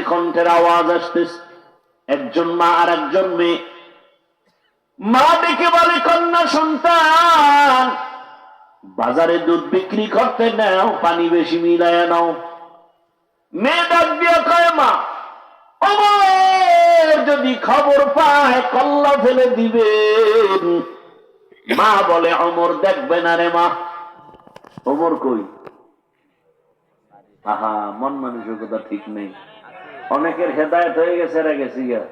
স্ত্রীর কণ্ঠের আওয়াজ আসতেছে। একজন মা আর একজন মেয়ে। মা ডেকে বলে, কন্যা সন্তান, বাজারে দুধ বিক্রি করতে নাও, পানি বেশি মিলায় নাও। মেয়ে ডাক দিয়ে কয়, মা যদি খবর পায়, কল্লা ফেলে দিবে মা বলে, অমর দেখবে না রে মা। অমর কই? আহা, মন মানসিকতা ঠিক নেই। অনেকের হেদায়ত হয়ে গেছে, এরা গেছি গা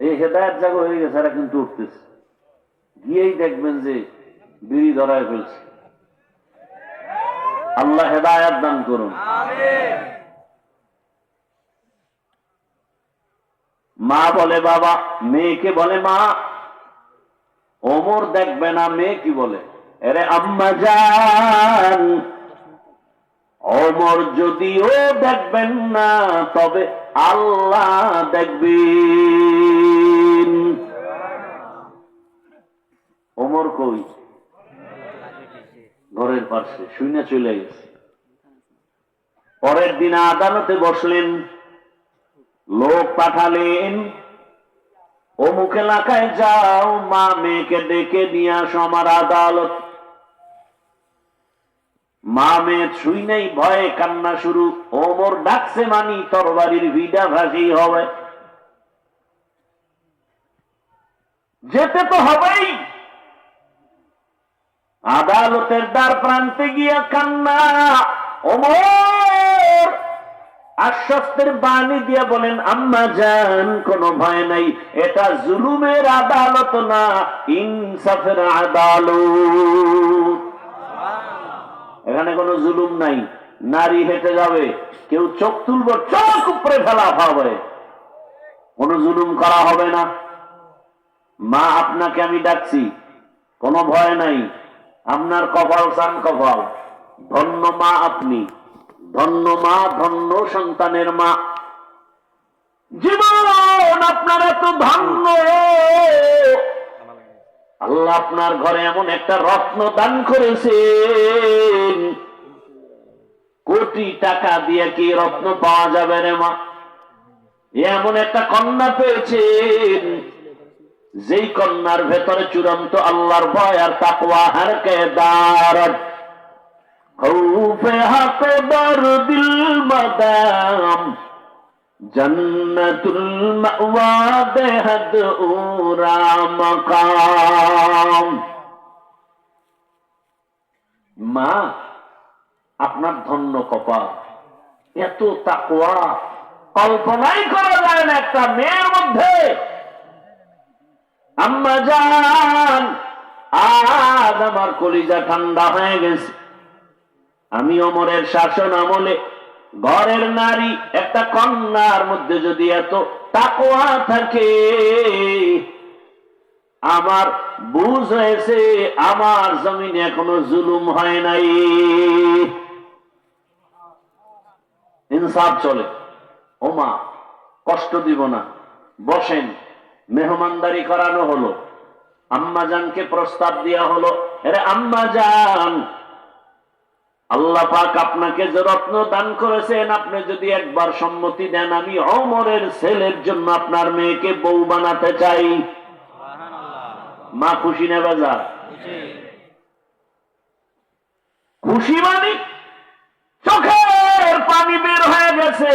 এই হেদায়ত জাগো হয়ে গেছে, এরা কিন্তু উঠতেছে। গিয়েই দেখবেন যে বিড়ি ধরায় ফেলছে। আল্লাহ হেদায়াত দান করুন। মা বলে, বাবা, মেয়েকে বলে মা, ওমর দেখবে না, মেয়ে কি বলে? এরে, আম্মা যান অমর যদিও দেখবেন না, তবে আল্লাহ দেখবেন। ওমর কই? ঘরের পাশে শুনে চলে গেছে। পরের দিন আদালতে বসলেন। লোক পাঠালেন, অমুক এলাকায় যাও, মা মেয়েকে ডেকে নিয়ে আসো আমার আদালত। মা মেয়ে ছুই নেই, ভয়ে কান্না শুরু। ওমর ডাকছে মানি, তরবারির ভিডা ভাসি হবে। যেতে তো হবেই। আদালতের দ্বার প্রান্তে গিয়া কান্না। ওমর আশ্বস্তের বাণী দিয়া বলেন, আম্মা যান কোনো ভয় নাই। এটা জুলুমের আদালত না, ইনসাফের আদালত। এখানে কোনো জুলুম নাই। নারী হেঁটে যাবে, কেউ চোখ তুলব, চোখ উপরে ফেলা হবে। কোনো জুলুম করা হবে না। মা, আপনাকে আমি ডাকছি। কোনো ভয় নাই। আপনার কপাল সান কপাল। ধন্য মা আপনি। ধন্য মা, ধন্য সন্তানের মা। জীবন আপনার এত ধন্য। আল্লাহ আপনার ঘরে এমন একটা রত্ন দান করেছেন। কোটি টাকা দিয়ে কি রত্ন পাওয়া যাবে রে মা? এমন একটা কন্যা পেয়েছেন। যেই কন্যার ভেতরে চূড়ান্ত আল্লাহর ভয় আর তাকওয়া হারকে দারত খৌফে হাতে দর দিল মাদাম। জন্নতুল বেহদ উরা মাকাম। মা, আপনার ধন্য কপাল। এত তাকওয়া। কল্পনাই করা যায় না একটা মেয়ের মধ্যে। আম্মা যান আজ আমার কলিজা ঠান্ডা হয়ে গেছে। আমি অমরের শাসন আমলে ঘরের নারী, একটা কন্যার মধ্যে যদি এত তাকোয়া থাকে, আমার বুঝ হয়েছে, আমার জমিনে এখনও জুলুম হয় নাই। ইনসাফ চলে। ওমা, কষ্ট দিব না। বসেন, মেহমানদারি করানো হলো। আম্মাজানকে প্রস্তাব দেওয়া হলো। আরে আম্মাজান আল্লাহ পাক আপনাকে যে রত্ন দান করেছেন আপনি যদি একবার সম্মতি দেন আমি অমরের ছেলের জন্য আপনার মেয়েকে বউ বানাতে চাই। মা খুশি নেবে যা খুশি। মানে চোখের পানি বের হয়ে গেছে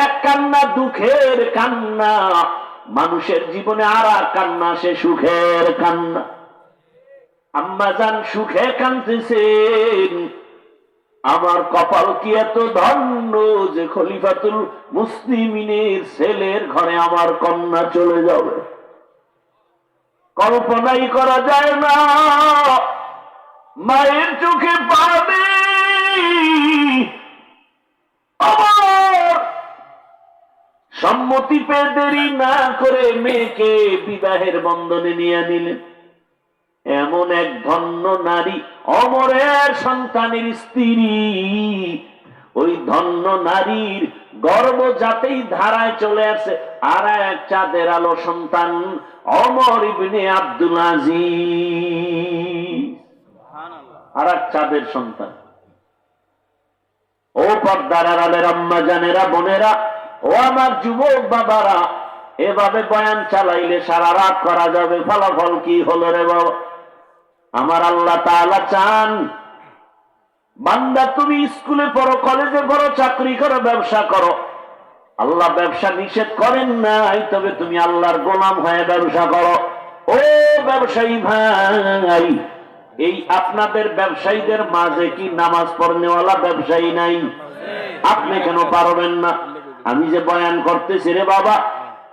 এক কান্না দুঃখের কান্না। মানুষের জীবনে আর আর কান্না সে সুখের কান্না। আম্মা যান সুখে কান্দতেছেন আমার কপাল কি এত ধন্য যে খলিফাতুল মুসলিমিনের ছেলের ঘরে আমার কন্যা চলে যাবে? কল্পনাই করা যায় না। মায়ের চোখে পাবে সম্মতি পেয়ে দেরি না করে মেয়েকে বিবাহের বন্ধনে নিয়ে নিলেন। এমন এক ধন্য নারী, অমরের সন্তানের স্ত্রী। ওই ধন্য নারীর গর্ব যাতেই ধারায় চলে আসে। আর এক চাঁদের আলো সন্তান, অমর ইবনে আব্দুল আজিজ। আর এক চাঁদের সন্তান। ও পর্দার আড়ালের আম্মা, জানেরা, বোনেরা, ও আমার যুবক বাবারা, এভাবে বয়ান চালাইলে সারা রাত করা যাবে, ফলাফল কি হলো রে বাবা? আমার আল্লাহ তাআলা চান, বান্দা তুমি স্কুলে পড়ো, কলেজে পড়ো, চাকরি করো, ব্যবসা করো। আল্লাহ ব্যবসা নিষেধ করেন নাই, তবে তুমি আল্লাহর গোলাম হয়ে ব্যবসা করো। ও ব্যবসায়ী ভাই, এই আপনাদের ব্যবসায়ীদের মাঝে কি নামাজ পড়নেওয়ালা ব্যবসায়ী নাই? আপনি কেন পারবেন না? আমি যে বয়ান করতেছি রে বাবা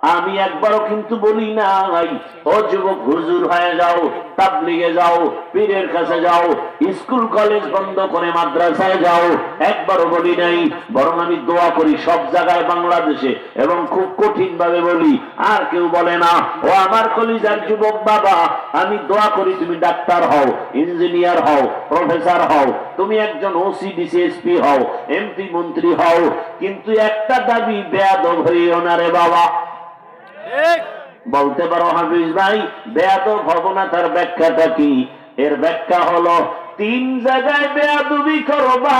আমি একবারও কিন্তু বলি নাই, ও যুবক হুজুর হয়ে যাও, তাবলিগে যাও, পীরের কাছে যাও, স্কুল, কলেজ বন্ধ করে মাদ্রাসায় যাও। একবারও বলি নাই, বরং আমি দোয়া করি সব জায়গায় বাংলাদেশে এবং খুব কঠিন ভাবে বলি, আর কেউ বলে না, ও আমার কলিজার যুবক বাবা, আমি দোয়া করি তুমি ডাক্তার হও, ইঞ্জিনিয়ার হও, প্রফেসর হও, তুমি একজন ওসি ডিসিএসপি হও এমপি মন্ত্রী হও, কিন্তু একটা দাবি বেয়াদব হইও না রে বাবা। বলতে পারো হাফিজ ভাই বেয়াদব হব না তার ব্যাখ্যাটা কি? এর ব্যাখ্যা হলো তিন জায়গায় বেয়াদবি করবা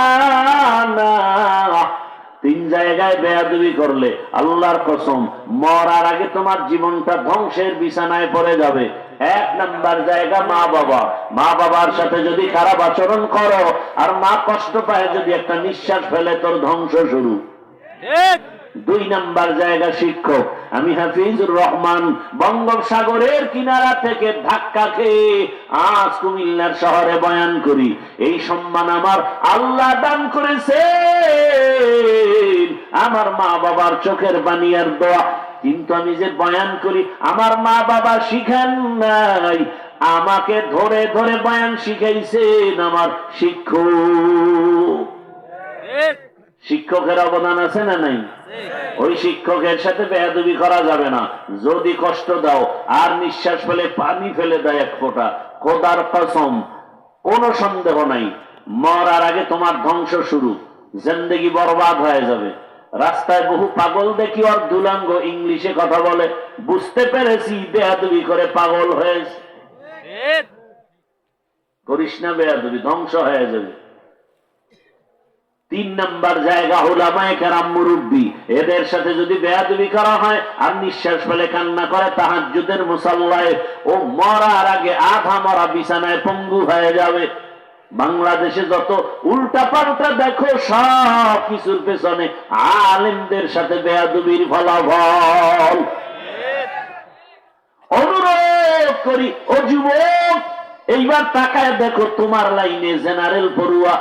না। তিন জায়গায় বেয়াদবি করলে আল্লাহর কসম মরার আগে তোমার জীবনটা ধ্বংসের বিছানায় পড়ে যাবে। এক নাম্বার জায়গা মা বাবা। মা বাবার সাথে যদি খারাপ আচরণ করো আর মা কষ্ট পায় যদি একটা নিঃশ্বাস ফেলে তোর ধ্বংস শুরু। দুই নাম্বার জায়গা শিক্ষক। আমি হাফিজুর রহমান, বঙ্গোপসাগরের কিনারা থেকে ধাক্কা খেয়ে আজ কুমিল্লার শহরে বয়ান করি। এই সম্মান আমার আল্লাহ দান করেছে আমার মা বাবার চোখের বানিয়ার দোয়া। কিন্তু আমি যে বয়ান করি, আমার মা বাবা শিখান নাই। আমাকে ধরে ধরে বয়ান শিখাইছেন আমার শিক্ষক। শিক্ষকের অবদান আছে না নাই? ওই শিক্ষকের সাথে বেয়াদবি করা যাবে না। যদি কষ্ট দাও আর নিঃশ্বাস ফেলে পানি ফেলে দেয় এক ফোঁটা খোদার কসম কোন সন্দেহ নাই। মরার আগে তোমার ধ্বংস শুরু জিন্দেগি বরবাদ হয়ে যাবে। রাস্তায় বহু পাগল দেখি আর দুলাঙ্গ ইংলিশে কথা বলে বুঝতে পেরেছি বেয়াদবি করে পাগল হয়েছে। করিস না বেহাদুবি ধ্বংস হয়ে যাবে। তিন নাম্বার জায়গা হোলামায় কেরাম মুরব্বী। এদের সাথে যদি বেয়াদবি করা হয় আর নিঃশ্বাস ফেলে কান্না করে তাহাজুদের মুসাল্লায় ও মরার আগে আধা মরা বিছানায় পঙ্গু হয়ে যাবে। বাংলাদেশে যত উল্টা পাল্টা দেখো, সব কিছুর পেছনে আলেমদের সাথে বেয়াদবির ফলাফল। অনুরোধ করি যুবক, এইবার তাকায় দেখো তোমার লাইনে জেনারেল পড়ুয়া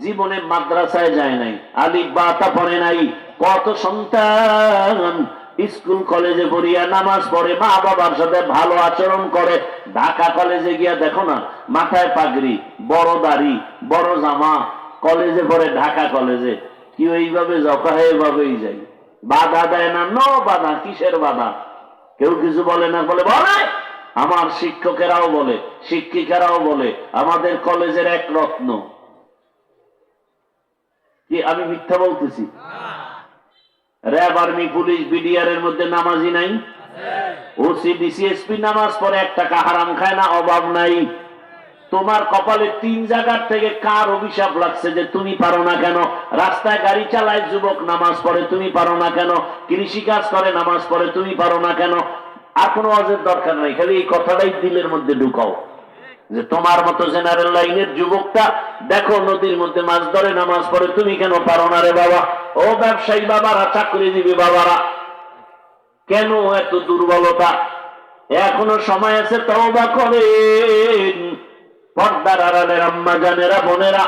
জীবনে মাদ্রাসায় যায় নাই আলিফ বাতা পড়ে নাই। কত সন্তান স্কুল, কলেজে পড়িয়া নামাজ পড়ে, মা বাবার সাথে ভালো আচরণ করে। ঢাকা কলেজে গিয়া দেখো না, মাথায় পাগড়ি, বড় দাড়ি, বড় জামা, কলেজে পড়ে ঢাকা কলেজে। কি এইভাবে জকা এইভাবেই যাই। বাধা দেয় না, ন বাধা, কিসের বাধা? কেউ কিছু বলে না, বলে বলে! আমার শিক্ষকেরাও বলে, শিক্ষিকারাও বলে, আমাদের কলেজের এক রত্ন। কি আমি মিথ্যা বলতেছি। র্যাব, আর্মি, পুলিশ, বিডিআর এর মধ্যে নামাজি নাই। নামাজ পড়ে এক টাকা হারাম খায় না, অভাব নাই। তোমার কপালে তিন জায়গার থেকে কার অভিশাপ লাগছে যে তুমি পারো না কেন? রাস্তায় গাড়ি চালায় যুবক নামাজ পড়ে, তুমি পারো না কেন? কৃষি কাজ করে, নামাজ পড়ে, তুমি পারো না কেন? আর কোনো অজের দরকার নাই, খালি এই কথাটাই দিলের মধ্যে ঢুকাও। যে তোমার মতো জেনারেল লাইনের যুবকটা, দেখো নদীর মধ্যে মাছ ধরে, নামাজ পড়ে, তুমি কেন পারো না রে বাবা? ও ব্যবসায়ী বাবারা চাকরিজীবী বাবারা। কেন এত দুর্বলতা? এখনও সময় আছে, তওবা করেন। পর্দার আড়ালের আম্মা জানেরা, বোনেরা।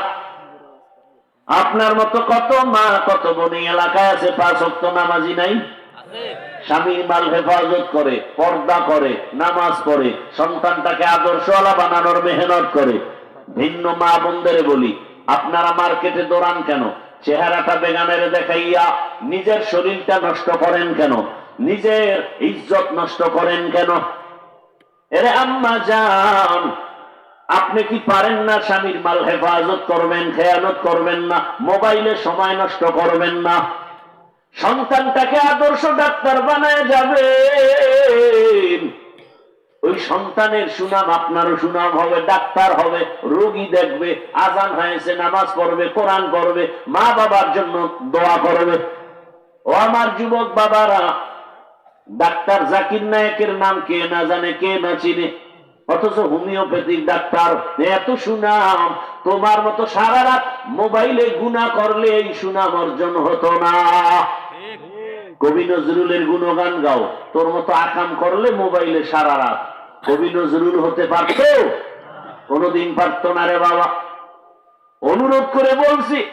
আপনার মতো কত মা, কত বোন এলাকায় আছে, পাঁচ অক্ত নামাজি নাই? স্বামীর মাল হেফাজত করে, পর্দা করে, নামাজ পড়ে, সন্তানটাকে আদর্শওয়ালা বানানোর মেহনত করে। ভিন্ন মা বোনদের বলি, আপনারা মার্কেটে দৌড়ান কেন? চেহারাটা বেগানের দেখাইয়া নিজের শরীরটা নষ্ট করেন কেন? নিজের ইজ্জত নষ্ট করেন কেন? এরে আম্মা যান আপনি কি পারেন না স্বামীর মাল হেফাজত করবেন খেয়ালত করবেন না, মোবাইলে সময় নষ্ট করবেন না? সন্তানটাকে আদর্শ ডাক্তার বানায় যাবে। ওই সন্তানের সুনাম আপনারও সুনাম হবে, ডাক্তার হবে, রোগী দেখবে, আজান হয়েছে, নামাজ পড়বে, কোরআন পড়বে, মা বাবার জন্য দোয়া করবে। ও আমার যুবক বাবারা, ডাক্তার জাকির নায়কের নাম কে না জানে, কে না চিনে? অথচ হোমিওপ্যাথিক ডাক্তার, এত সুনাম, তোমার মতো সারা রাত মোবাইলে গুণা করলে এই সুনাম অর্জন হতো না। কবি নজরুলের গুণগান গাও। তোর মতো আকাম করলে মোবাইলে সারা রাত। কবি নজরুল হতে পারত? কোনদিন পারত না রে বাবা। অনুরোধ করে বলছি,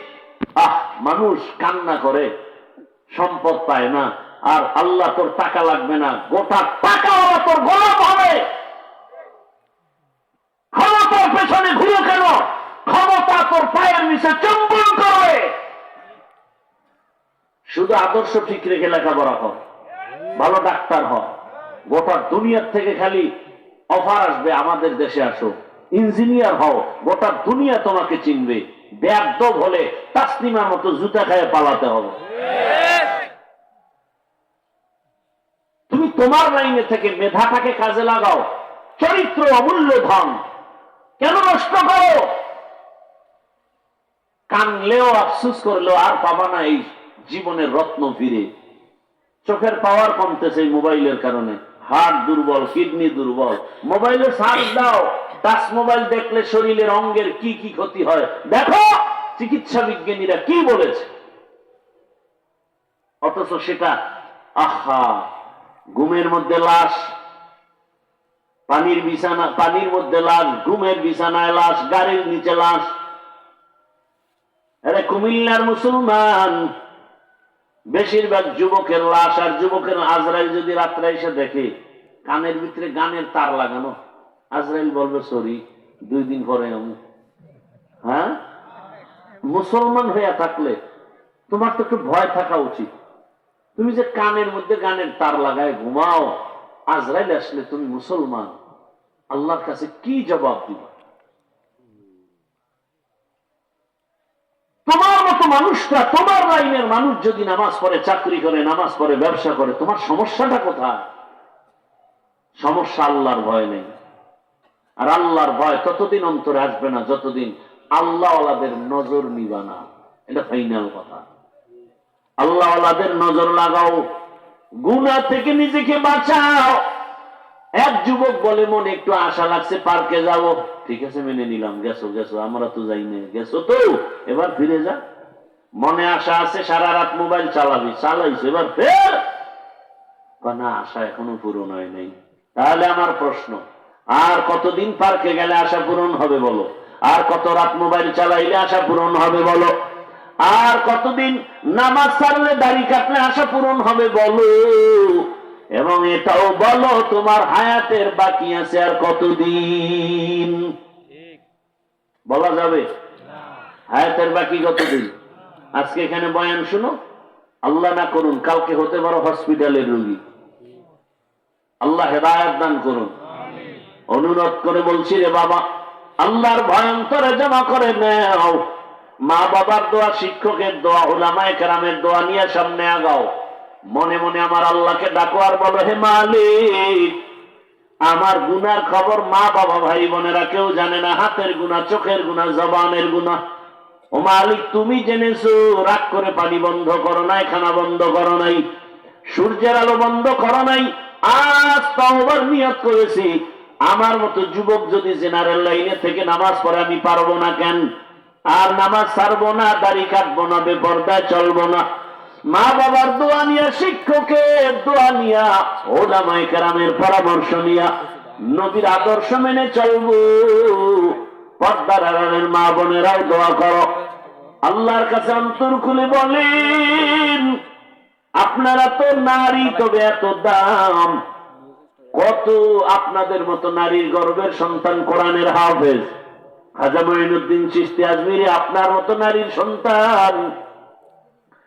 আহ, মানুষ কান্না করে, সম্পদ পায় না। আর আল্লাহ তোর টাকা লাগবে না। গোটা টাকা তোর গোলাপ হবে ক্ষমতার পেছনে ঘুরে কেন? ক্ষমতা তোর পায়ের নিচে চম্বন করবে শুধু আদর্শ ঠিক রেখে লেখাপড়া কর ভালো ডাক্তার হ গোটা দুনিয়ার থেকে খালি অফার আসবে, আমাদের দেশে আসো। ইঞ্জিনিয়ার হও, গোটা দুনিয়া তোমাকে চিনবে। ব্যাপদব হলে মতো জুতা পালাতে হবে। তুমি তোমার লাইনে থেকে মেধাটাকে কাজে লাগাও। চরিত্র অমূল্য ধন। কেন নষ্ট করো? কানলেও আফসুস করলেও আর পাবা না এই জীবনের রত্ন ফিরে। চোখের পাওয়ার কমতেছে মোবাইলের কারণে। হার্ট দুর্বল, কিডনি দুর্বল। মোবাইলে সার্চ দাও, টাচ মোবাইল দেখলে শরীরের অঙ্গের কি কি ক্ষতি হয়। দেখো, চিকিৎসা বিজ্ঞানীরা কি বলেছে। অথচ সেটা, আহা, ঘুমের মধ্যে লাশ, পানির বিছানা, পানির মধ্যে লাশ, ঘুমের বিছানায় লাশ, গাড়ির নিচে লাশ। আরে কুমিল্লার মুসলমান বেশিরভাগ যুবকের লাশ আর যুবকের আজরাইল যদি রাত্রে এসে দেখে, কানের ভিতরে গানের তার লাগানো, আজরাইল বলবে, সরি, দুই দিন পরে আমি হ্যাঁ? মুসলমান হইয়া থাকলে তোমার তো একটু ভয় থাকা উচিত। তুমি যে কানের মধ্যে গানের তার লাগায় ঘুমাও, আজরাইল আসলে তুমি মুসলমান। আল্লাহর কাছে কি জবাব দিবা? মানুষটা তোমার লাইনের মানুষ যদি নামাজ পড়ে, চাকরি করে, নামাজ পড়ে, ব্যবসা করে, তোমার সমস্যাটা কোথায়? সমস্যা আল্লাহর ভয় নেই। আর আল্লাহর ভয় ততদিন অন্তরে আসবে না, যতদিন আল্লাহ নজর নিবা না। এটা ফাইনাল কথা। আল্লাহ নজর লাগাও। গুনা থেকে নিজেকে বাঁচাও। এক যুবক বলে, মনে একটু আশা লাগছে, পার্কে যাব। ঠিক আছে, মেনে নিলাম। গেছো গেছো, আমরা তো যাই না গেছো তো? এবার ফিরে যা মনে আশা আছে সারা রাত মোবাইল চালাবি। চালাইছে এবার ফের! না আশা এখনও পূরণ হয় নাই। তাহলে আমার প্রশ্ন আর কতদিন পার্কে গেলে আশা পূরণ হবে বলো? আর কত রাত মোবাইল চালাইলে আশা পূরণ হবে বলো? আর কতদিন নামাজ ছাড়লে দাড়ি কাটলে আশা পূরণ হবে বলো? এবং এটাও বলো তোমার হায়াতের বাকি আছে আর কতদিন? বলা যাবে? হায়াতের বাকি কতদিন? আজকে এখানে বয়ান শুনো। আল্লাহ না করুন, কালকে হতে পারো হসপিটালের রোগী। আল্লাহ হেদায়ত দান করুন। অনুরোধ করে বলছি রে বাবা, আল্লাহর ভয়ন্তরে জমা করে নেও। মা বাবার দোয়া, শিক্ষকের দোয়া, ওলামায় কেরামের দোয়া নিয়ে সামনে আগাও। মনে মনে আমার আল্লাহকে ডাকো আর বলো, হে মালিক, আমার গুনার খবর মা বাবা ভাই বোনেরা কেউ জানে না, হাতের গুণা চোখের গুণা জবানের গুণা ও মালিক, তুমি জেনেছো, রাগ করে পানি বন্ধ করো নাই, খানা বন্ধ করো নাই, সূর্যের আলো বন্ধ করো নাই, আজ তাওবার নিয়ত করেছি। আমার মতো যুবক যদি জেনারেল লাইনে থেকে নামাজ পড়ে, আমি পারব না কেন? আর নামাজ ছাড়বো না, দাড়ি কাটবো না, বেপর্দায় চলবো না। মা বাবার দোয়া নিয়া, শিক্ষকের দোয়া নিয়া ওলামাই কেরামের পরামর্শ নিয়া, নবীর আদর্শ মেনে চলবো। পর্দার মা বোনেরাও দোয়া করো। আল্লাহর কাছে অন্তর খুলে বলেন, আপনারা তো নারী, তবে এত দাম। কত আপনাদের মতো নারীর গর্বের সন্তান কোরআনের হাফেজ? খাজা মঈনুদ্দিন চিস্তি আজমিরি আপনার মতো নারীর সন্তান।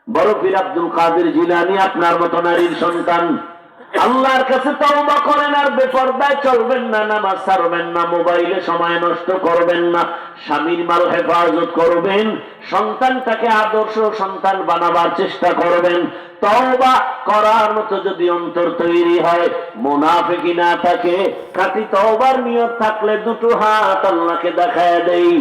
বড় আব্দুল কাদের জিলানি আপনার মতো নারীর সন্তান। আল্লাহর কাছে তওবা করেন আর বেপরদায় চলবেন না, নামাজ ছাড়বেন না, মোবাইলে সময় নষ্ট করবেন না, স্বামীর মাল হেফাজত করবেন, সন্তানটাকে আদর্শ সন্তান বানাবার চেষ্টা করবেন, তওবা করার মতো যদি অন্তর তৈরি হয় মুনাফিকি না থাকে, খাঁটি তওবার নিয়ত থাকলে দুটো হাত আল্লাহকে দেখায় দেই,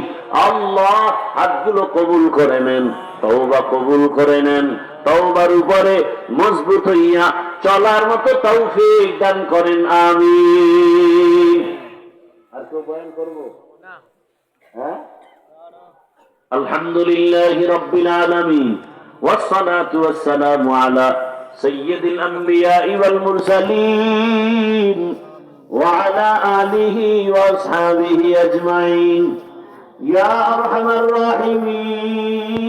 আল্লাহ হাতগুলো কবুল করে নেন, তওবা কবুল করে নেন, তওবার উপরে মজবুত হইয়া চলার মতো তৌফিক দান করেন আমিন আর কেউ বয়ান করবো হ্যাঁ الحمد لله رب العالمين والصلاة والسلام على سيد الأنبياء والمرسلين وعلى آله وأصحابه أجمعين يا أرحم الراحمين